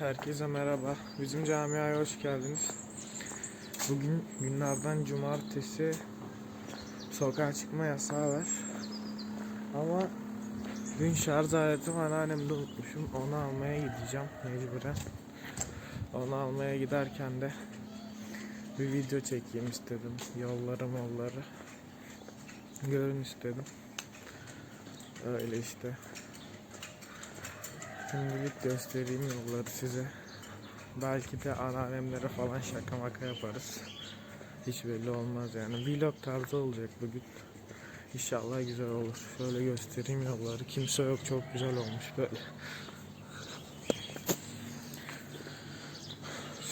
Herkese merhaba. Bizim camiaya hoş geldiniz. Bugün günlerden cumartesi sokağa çıkma yasağı var. Ama dün şarj aletimi anneannemde unutmuşum. Onu almaya gideceğim mecburen. Onu almaya giderken de bir video çekeyim istedim. Yolları molları görün istedim. Öyle işte. Şimdilik göstereyim yolları size. Belki de anneannemlere falan şaka maka yaparız. Hiç belli olmaz yani. Vlog tarzı olacak bugün. İnşallah güzel olur. Şöyle göstereyim yolları. Kimse yok çok güzel olmuş böyle.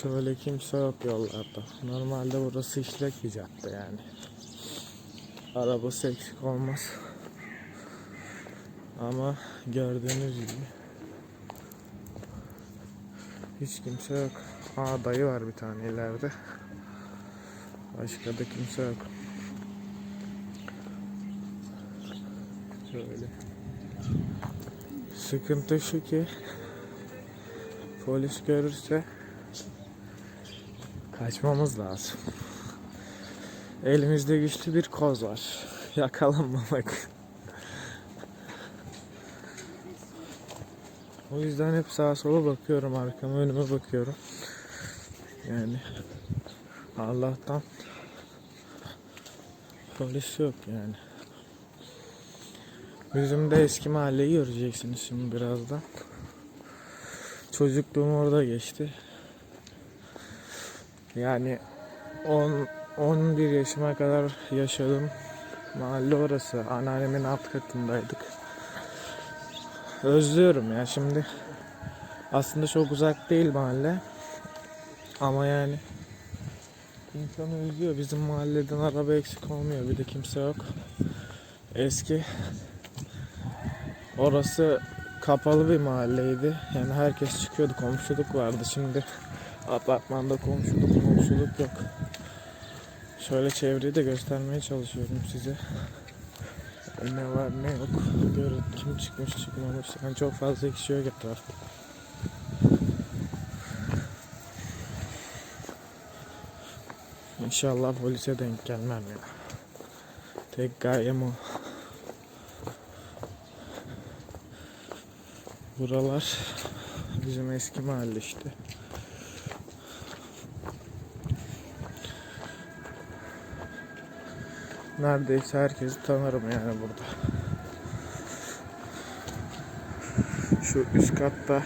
Şöyle kimse yok yollarda. Normalde burası işlek bir cadde yani. Arabası eksik olmaz. Ama gördüğünüz gibi hiç kimse yok. Aa dayı var bir tane ileride. Başka da kimse yok. Şöyle. Sıkıntı şu ki polis görürse kaçmamız lazım. Elimizde güçlü bir koz var. Yakalanmamak. O yüzden hep sağa sola bakıyorum, arkama önüme bakıyorum. Yani Allah'tan polis yok yani. Bizim de eski mahalleyi göreceksiniz şimdi birazdan. Çocukluğum orada geçti. Yani 10 11 yaşıma kadar yaşadım. Mahalle orası. Anneannemin alt katındaydık. Özlüyorum ya şimdi. Aslında çok uzak değil mahalle. Ama yani insanı üzüyor. Bizim mahalleden araba eksik olmuyor. Bir de kimse yok. Eski orası kapalı bir mahalleydi. Yani herkes çıkıyordu. Komşuluk vardı. Şimdi apartmanda komşuluk komşuluk yok. Şöyle çevreyi de göstermeye çalışıyorum size. Ne var ne yok. Görün kim çıkmış çıkmamış. Yani çok fazla kişi yok etrafta. İnşallah polise denk gelmem ya. Tek gayem o. Buralar bizim eski mahalle işte. Neredeyse herkesi tanırım yani burada. Şu üst katta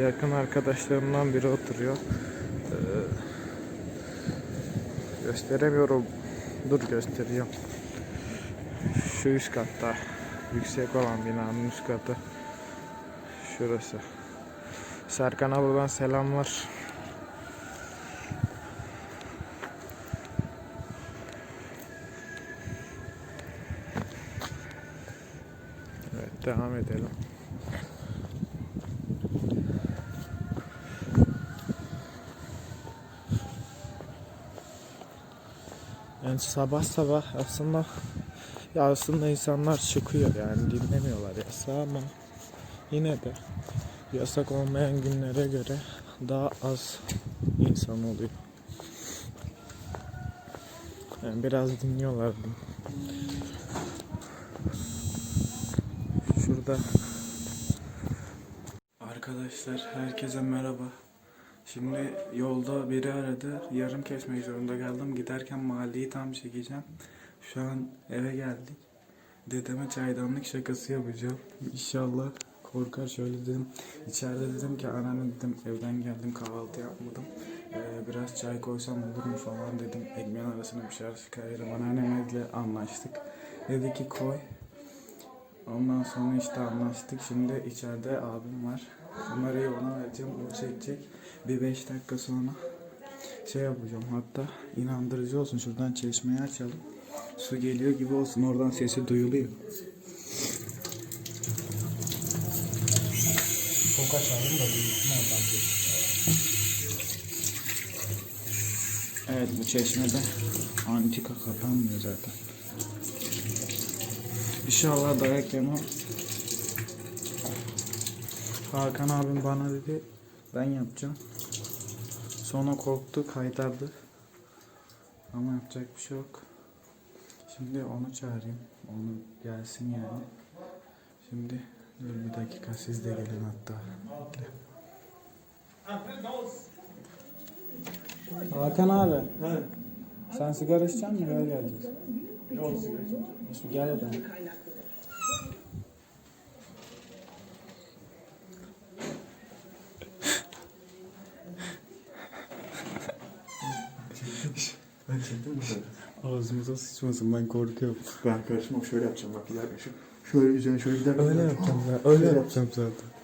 yakın arkadaşlarımdan biri oturuyor. Ee, gösteremiyorum. Dur gösteriyorum. Şu üst katta yüksek olan binanın üst katı. Şurası. Serkan'a buradan selamlar. Evet devam edelim. Yani sabah sabah aslında ya aslında insanlar çıkıyor yani dinlemiyorlar yasağı ama yine de yasak olmayan günlere göre daha az insan oluyor. Yani biraz dinliyorlar. Şurada Arkadaşlar herkese merhaba. Şimdi yolda biri aradı. Yarım kesmek zorunda kaldım. Giderken mahalleyi tam çekeceğim. Şu an eve geldik. Dedeme çaydanlık şakası yapacağım. İnşallah korkar şöyle dedim. İçeride dedim ki anneanne dedim evden geldim kahvaltı yapmadım. Ee, biraz çay koysam olur mu falan dedim. Ekmeğin arasına bir şeyler çıkarırım. Anneannemle anlaştık. Dedi ki koy. Ondan sonra işte anlaştık. Şimdi içeride abim var. Kamerayı ona vereceğim. O çekecek. Bir 5 dakika sonra şey yapacağım. Hatta inandırıcı olsun. Şuradan çeşmeyi açalım. Su geliyor gibi olsun. Oradan sesi duyuluyor. Çok açalım da duyulsun oradan Evet bu çeşmede antika kapanmıyor zaten. İnşallah dayak yemem. Hakan abim bana dedi Ben yapacağım. Sonra korktu, kaytardı. Ama yapacak bir şey yok. Şimdi onu çağırayım. Onu gelsin yani. Şimdi dur bir dakika siz de gelin hatta. Bekle. Hakan abi. Sen sigara içecek misin? Gel geleceğiz. Ne sigara? Şu gel adam. Ben çektim mi? Ağzımıza sıçmasın ben korkuyorum. Ben karışmam şöyle yapacağım bak şu. Şöyle üzerine şöyle gider. Öyle yapacağım zaten. Öyle yapacağım zaten.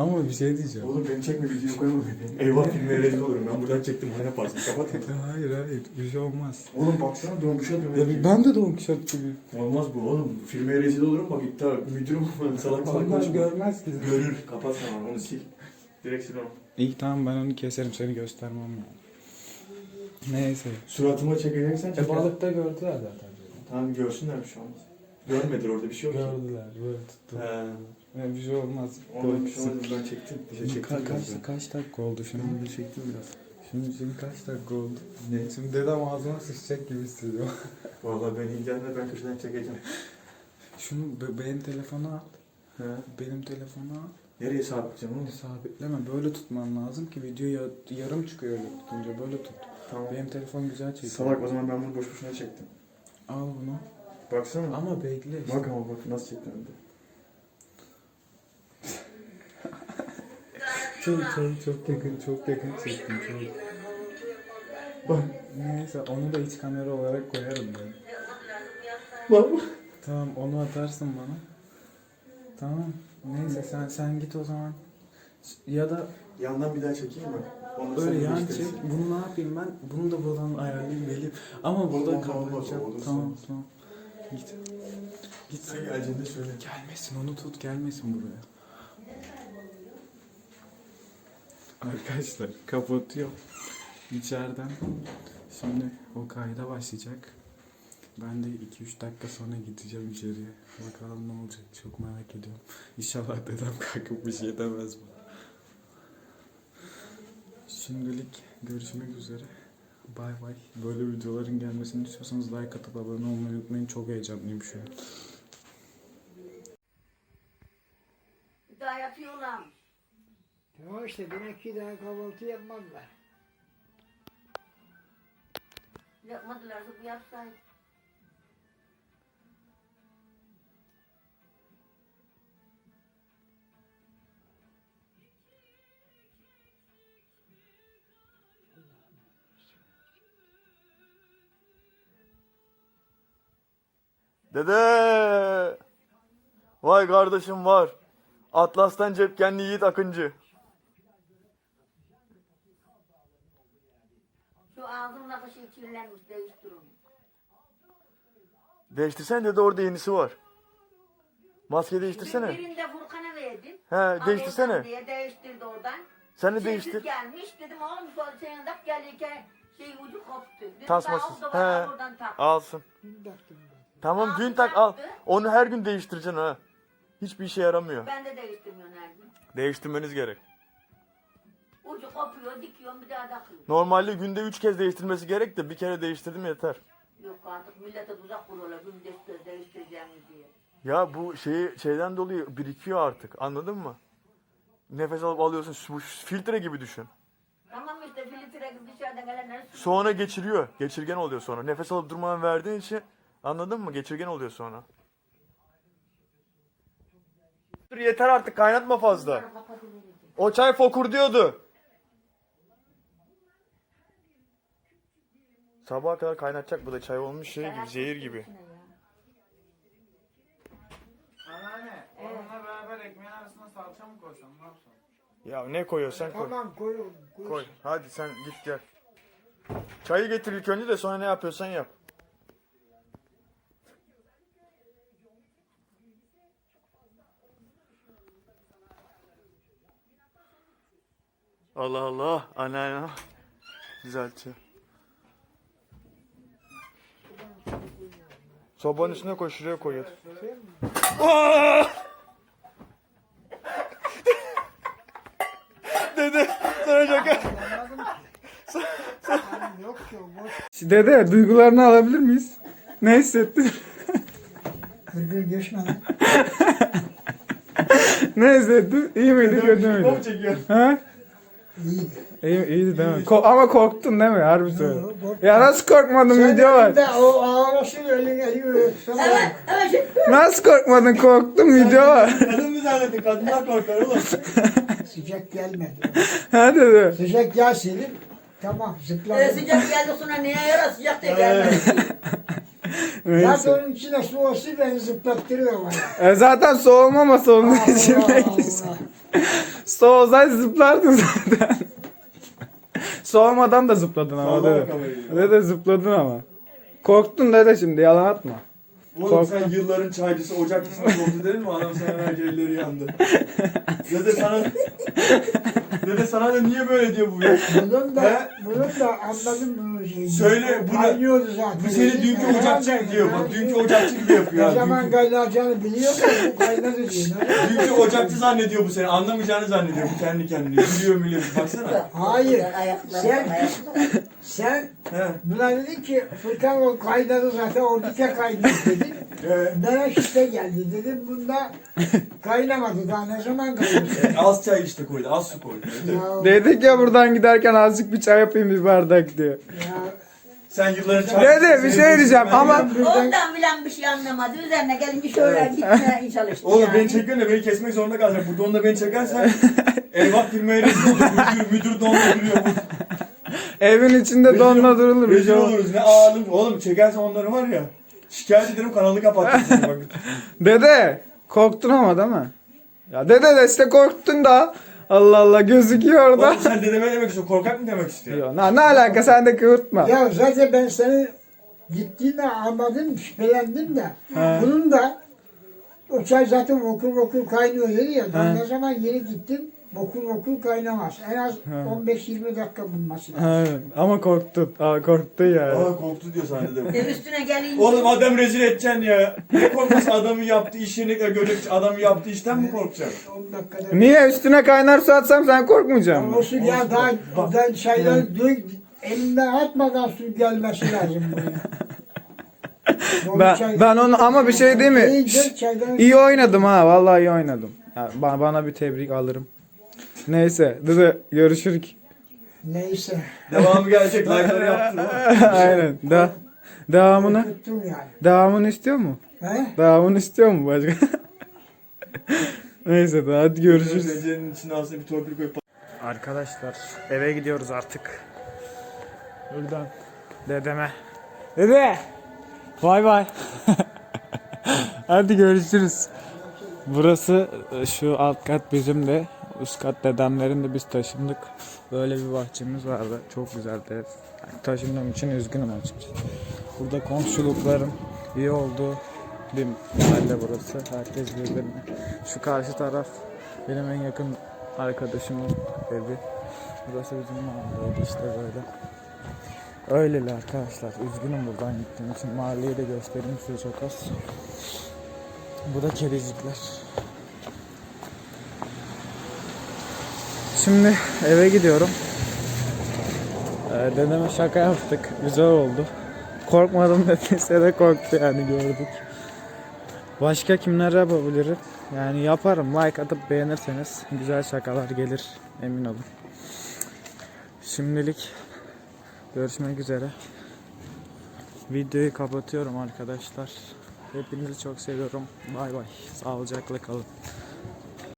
Ama bir şey diyeceğim. Oğlum beni çekme videoyu koyma beni. Eyvah filmeye rezil olurum. Ben buradan çektim. Ne yaparsın? Kapat. Hayır hayır bir şey olmaz. Oğlum baksana dönmüşe Ya dönmüş. ben de Don Kişot gibi. Olmaz bu oğlum. Filmeye rezil olurum bak iddia müdürüm ben salak salak konuşma. görmez ki. Görür. Kapat tamam onu sil. Direkt sil onu. İyi tamam ben onu keserim seni göstermem yani. Neyse. Suratıma çekeceksen çek. E balıkta gördüler zaten. Tamam görsünler bir şey olmaz. Görmediler orada bir şey yok ki. Gördüler böyle tuttu. He. Ya bir şey olmaz. Ondan bir şey olmaz ben çektim. Dişe çektim Ka- kaç, biraz. kaç dakika oldu şimdi? Şimdi bir çektim biraz. Şimdi, şimdi kaç dakika oldu? Ne? Şimdi dedem ağzıma sıçacak gibi hissediyorum. Vallahi ben ilgilenme ben köşeden çekeceğim. Şunu be- benim telefonu al. He. Benim telefonu al. Nereye sabitleyeceğim oğlum? Sabitleme böyle tutman lazım ki video ya- yarım çıkıyor öyle tutunca böyle tut. Tamam. Benim telefon güzel çekiyor. Salak o zaman ben bunu boş boşuna çektim. Al bunu. Baksana. Ama bekle. işte. Bak ama bak nasıl çektim hem de. Çok çok çok yakın çok yakın çektim çok. Bak. Neyse onu da iç kamera olarak koyarım ben. Tamam onu atarsın bana. Tamam. Neyse sen sen git o zaman. Ya da Yandan bir daha çekeyim mi? Onu da öyle sen yan çek. Bunu ne yapayım ben? Bunu da buradan ayarlayayım belli. Ama burada Olmaz, olmaz, kapatacağım. Tamam olmaz. tamam. Git. Git Sen geleceğinde söyle. Gelmesin onu tut gelmesin buraya. Arkadaşlar kapatıyor. İçeriden şimdi o kayda başlayacak. Ben de 2-3 dakika sonra gideceğim içeriye. Bakalım ne olacak çok merak ediyorum. İnşallah dedem kalkıp bir şey demez bana. Şimdilik görüşmek üzere. Bay bay. Böyle videoların gelmesini istiyorsanız like atıp abone olmayı unutmayın. Çok heyecanlıyım şu an. Bir daha yatıyorlar. Tamam işte demek ki daha kahvaltı yapmadılar. Yapmadılarsa bu yapsaydı. Dede! Vay kardeşim var. Atlas'tan cepkenli Yiğit Akıncı. Şu ağzımdaki şey kirlenmiş değiştirin. Değiştirsene dede orada yenisi var. Maske değiştirsene. Birinde Furkan'a verdim. He değiştirsene. diye değiştirdi oradan. Sen de değiştir. gelmiş dedim oğlum sonra senin dak gelirken şey ucu koptu. Dedim, da He. Alsın. Tamam dün tak al. Onu her gün değiştireceksin ha. Hiçbir işe yaramıyor. Ben de değiştirmiyorum her gün. Değiştirmeniz gerek. Ucu kopuyor dikiyorum bir daha takıyorum. Normalde günde 3 kez değiştirmesi gerek de bir kere değiştirdim yeter. Yok artık millete tuzak kuruyorlar gün değiştir, değiştireceğim diye. Ya bu şeyi şeyden dolayı birikiyor artık. Anladın mı? Nefes alıp alıyorsun. Bu filtre gibi düşün. Tamam işte filtre dışarıdan gelenler Sonra geçiriyor. Geçirgen oluyor sonra. Nefes alıp durmadan verdiğin için anladın mı? Geçirgen oluyor sonra. Dur yeter artık kaynatma fazla. O çay fokur diyordu. Sabaha kadar kaynatacak bu da çay olmuş şey gibi zehir gibi. Anneanne, onunla beraber ekmeğin arasına salça mı koysam ne yapsam? Ya ne koyuyorsan koy. Tamam koy, koy. Koy. Hadi sen git gel. Çayı getir ilk önce de sonra ne yapıyorsan yap. Allah Allah. Anneanne. Düzeltiyor. Sobanın üstüne koy şuraya koy. yat. Aa! Dede. şaka. Ki. Yani yok ki o boş. Dede duygularını alabilir miyiz? Ne hissettin? Gırgır geçmeden. ne hissettin? İyi miydi kötü müydü? Ha? İyiydi. İyi, iyiydi değil mi? Ko- ama korktun değil mi? Harbi söyle. korktum. Ya nasıl korkmadın Sen video var. elinde o elin elini öpsene. Evet, evet. şimdi- Nasıl korkmadın korktum video var. Kadın mı zannettin? Kadınlar korkar oğlum. Sıcak gelmedi. ha dede. Sıcak gelsin. Tamam Ee, zıpladım. sıcak geldi sonra neye yarar sıcak da gelmedi. Zaten Neyse. onun içine su olsun beni zıplattırıyor bana. E zaten soğumaması onun Allah içindeyiz. Allah. Soğusaydı zıplardın zaten. Soğumadan da zıpladın ama dede. kamerayı. Dede zıpladın ama. Korktun dede şimdi yalan atma. Oğlum sen yılların çaycısı ocakçısına korktu dedin mi? Adam sana verce elleri yandı. Dede sana... Dede sana da niye böyle diyor bu ya? Bunun da, He? bunun da anladım bunu şeyi. Söyle, bunu- zaten. Bu seni dünkü Ne ocakçı diyor bak. Dünkü ocakçı gibi yapıyor. Ne zaman Dünkü, kaynayacağını biliyor da bu kaynadı diyor. Ne- dünkü ocakçı zannediyor bu seni. Anlamayacağını zannediyor bu kendi kendine. Gülüyor mülüyor. Baksana. Hayır. Ayakları, Sen- ayakları. Sen He. buna dedin ki Furkan o kaynadı zaten oradaki kaynadı dedin. Evet. Bana işte geldi dedim bunda kaynamadı daha ne zaman kaynadı? Az çay işte koydu. Az su koydu. ya, Dedik ya buradan giderken azıcık bir çay yapayım bir bardak diyor. ya Sen yılların çaycısı. Dede bir şey diyeceğim ama Ondan bilen bir şey anlamadı. Üzerine gelince şöyle gitmeye çalıştı Oğlum yani. beni çekiyorsun da beni kesmek zorunda kalacak. Bu donla beni çekersen eyvah firmaya rezil olur. Müdür, müdür donla duruyor. Evin içinde donla durulur. Rezil oluruz. Ne ağırlık. Oğlum çekersen onları var ya. Şikayet ederim kanalı kapatırsın. Bak. Dede korktun ama değil mi? Ya dede de işte korktun da. Allah Allah gözüküyor orada. Oğlum sen dedeme ne demek istiyorsun? Korkak mı demek istiyorsun? Yo, ne, ne alaka sen de kıvırtma. Ya zaten ben seni gittiğini anladım, şüphelendim de. Bunun da o çay zaten okul okul kaynıyor dedi ya. Ben ne zaman yeni gittim, okul okul kaynamaz. En az 15-20 dakika bulması lazım. Ha, ama korktun. Aa, korktun yani. Aa korktu diyor sana dedem. Ev üstüne gelince. Oğlum adam rezil edeceksin ya. Ne korkması adamı yaptığı işini görecek adamı yaptığı işten mi korkacaksın? 10 dakikada. Niye üstüne kaynar su atsam sen korkmayacaksın mı? O su ya daha, daha çaydan dök, elinden atmadan su gelmesi lazım buraya. Ben, ben onu ama bir şey değil mi? İyi, dök çaydan İyi oynadım ha. Vallahi iyi oynadım. Ya, ba- bana bir tebrik alırım. Neyse. Dede görüşürük. Neyse. Devamı gelecek. Like'ları yaptın. Aynen. Da devamını yani. devamını istiyor mu? He? Devamını istiyor mu başka? Neyse de hadi görüşürüz. Tencerenin içine aslında bir torpil koyup Arkadaşlar eve gidiyoruz artık. Buradan dedeme. Dede. Bay bay. Hadi görüşürüz. Burası e, şu alt kat bizim de. Üst kat dedemlerin de biz taşındık. Böyle bir bahçemiz vardı. Çok güzeldi taşındığım için üzgünüm açıkçası. Burada komşulukların iyi olduğu bir mahalle burası. Herkes birbirine. Şu karşı taraf benim en yakın arkadaşımın evi. Burası bizim mahalleydi işte böyle. Öyleli arkadaşlar. Üzgünüm buradan gittiğim için. Mahalleyi de göstereyim size çok az. Bu da kedicikler. Şimdi eve gidiyorum. Ee, dedeme şaka yaptık. Güzel oldu. Korkmadım dediyse de korktu yani gördük. Başka kimler yapabilirim? Yani yaparım. Like atıp beğenirseniz güzel şakalar gelir. Emin olun. Şimdilik görüşmek üzere. Videoyu kapatıyorum arkadaşlar. Hepinizi çok seviyorum. Bay bay. Sağlıcakla kalın.